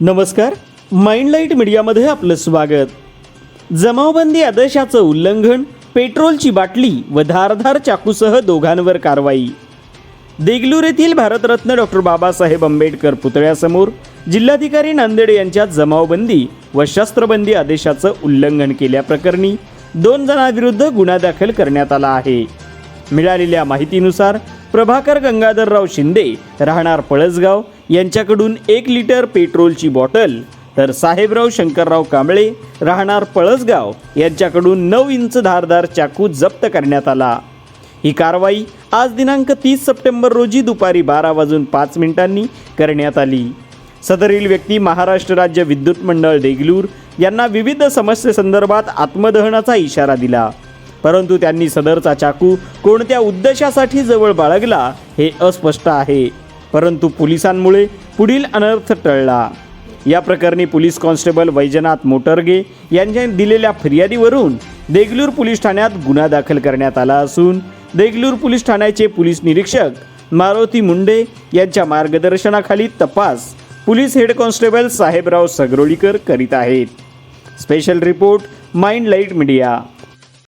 नमस्कार माइंडलाईट मीडियामध्ये आपलं स्वागत. जमावबंदी आदेशाचं उल्लंघन पेट्रोलची बाटली व धारधार चाकूसह दोघांवर कारवाई. देगलूर येथील भारतरत्न डॉक्टर बाबासाहेब आंबेडकर पुतळ्यासमोर जिल्हाधिकारी नांदेड यांच्या जमावबंदी व शस्त्रबंदी आदेशाचं उल्लंघन केल्याप्रकरणी दोन जणांविरुद्ध गुन्हा दाखल करण्यात आला आहे. मिळालेल्या माहितीनुसार प्रभाकर गंगाधरराव शिंदे राहणार पळसगाव यांच्याकडून एक लिटर पेट्रोलची बॉटल तर साहेबराव शंकरराव कांबळे राहणार पळसगाव यांच्याकडून नऊ इंच धारदार चाकू जप्त करण्यात आला. ही कारवाई आज दिनांक तीस सप्टेंबर रोजी दुपारी बारा वाजून पाच मिनिटांनी करण्यात आली. सदरील व्यक्ती महाराष्ट्र राज्य विद्युत मंडळ देगलूर यांना विविध समस्येसंदर्भात आत्मदहनाचा इशारा दिला. परंतु त्यांनी सदरचा चाकू कोणत्या उद्देशासाठी जवळ बाळगला हे अस्पष्ट आहे. परंतु पोलिसांमुळे पुढील अनर्थ टळला. या प्रकरणी पोलीस कॉन्स्टेबल वैजनाथ मोटरगे यांच्या दिलेल्या फिर्यादीवरून देगलूर पोलीस ठाण्यात गुन्हा दाखल करण्यात आला असून देगलूर पोलीस ठाण्याचे पोलीस निरीक्षक मारुती मुंडे यांच्या मार्गदर्शनाखाली तपास police head constable Sahebrao Sagrolikar करीत आहेत. Special report mind light media.